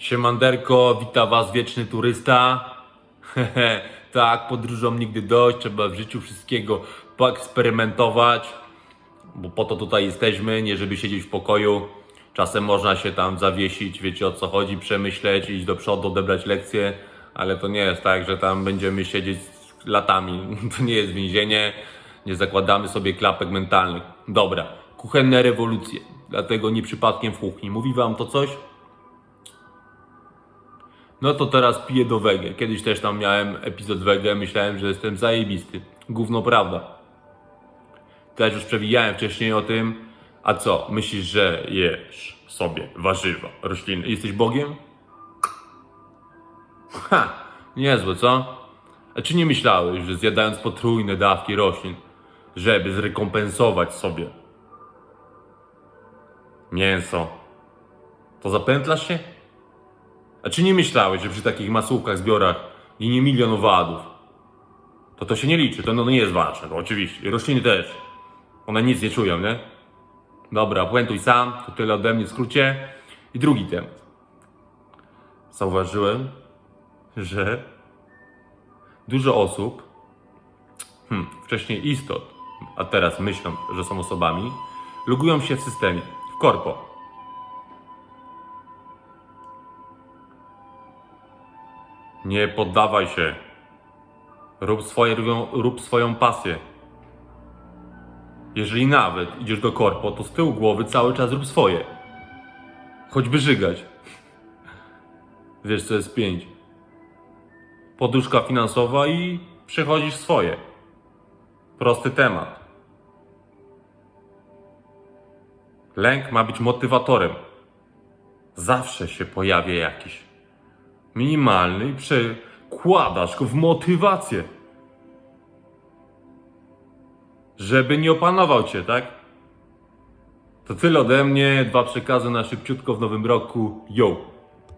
Siemanderko, wita was wieczny turysta. Tak, podróżom nigdy dość, trzeba w życiu wszystkiego poeksperymentować, bo po to tutaj jesteśmy, nie żeby siedzieć w pokoju. Czasem można się tam zawiesić, wiecie o co chodzi, przemyśleć, iść do przodu, odebrać lekcje, ale to nie jest tak, że tam będziemy siedzieć latami. To nie jest więzienie, nie zakładamy sobie klapek mentalnych. Dobra, kuchenne rewolucje, dlatego nie przypadkiem w kuchni. Mówi wam to coś? No to teraz piję do wege. Kiedyś też tam miałem epizod wege, myślałem, że jestem zajebisty. Gówno prawda. Też już przewijałem wcześniej o tym. A co, myślisz, że jesz sobie warzywa, rośliny? Jesteś Bogiem? Ha, niezłe, co? A czy nie myślałeś, że zjadając potrójne dawki roślin, żeby zrekompensować sobie mięso, to zapętlasz się? A czy nie myślałeś, że przy takich masówkach, zbiorach ginie milion owadów? To to się nie liczy, to no nie jest ważne, to oczywiście. I rośliny też. One nic nie czują, nie? Dobra, puentuj sam, to tyle ode mnie w skrócie. I drugi temat. Zauważyłem, że dużo osób, hmm, wcześniej istot, a teraz myślą, że są osobami, logują się w systemie, w korpo. Nie poddawaj się. Rób, swoje, rób swoją pasję. Jeżeli nawet idziesz do korpo, to z tyłu głowy cały czas rób swoje. Choćby żygać. Wiesz co jest pięć. Poduszka finansowa i przechodzisz swoje. Prosty temat. Lęk ma być motywatorem. Zawsze się pojawia jakiś minimalny i przekładasz go w motywację. Żeby nie opanował cię, tak? To tyle ode mnie. Dwa przekazy na szybciutko w nowym roku. Yo!